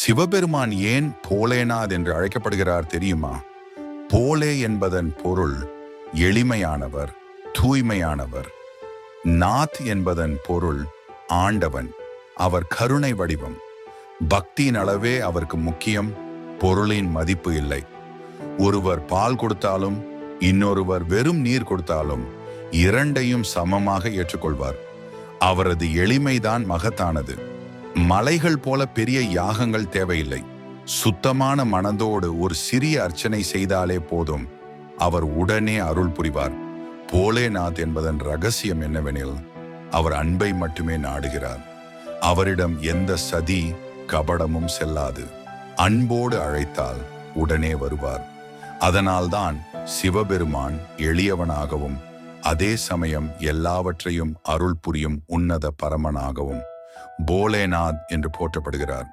சிவபெருமான் ஏன் போலேநாத் என்று அழைக்கப்படுகிறார் தெரியுமா? போலே என்பதன் பொருள் எளிமையானவர் தூய்மையானவர். நாத் என்பதன் பொருள் ஆண்டவன் அவர் கருணை வடிவம். பக்தியின் அளவே அவருக்கு முக்கியம் பொருளின் மதிப்பு இல்லை. ஒருவர் பால் கொடுத்தாலும் இன்னொருவர் வெறும் நீர் கொடுத்தாலும் இரண்டையும் சமமாக ஏற்றுக்கொள்வார். அவரது எளிமைதான் மகத்தானது. மலைகள் போல பெரிய யாகங்கள் தேவையில்லை. சுத்தமான மனதோடு ஒரு சிறிய அர்ச்சனை செய்தாலே போதும். அவர் உடனே அருள் புரிவார். போலேநாத் என்பதன் ரகசியம் என்னவெனில் அவர் அன்பை மட்டுமே நாடுகிறார். அவரிடம் எந்த சதி கபடமும் செல்லாது. அன்போடு அழைத்தால் உடனே வருவார். அதனால்தான் சிவபெருமான் எளியவனாகவும் அதே சமயம் எல்லாவற்றையும் அருள் புரியும் உன்னத பரமனாகவும். போலேநாத் என்று போற்றப்படுகிறார்.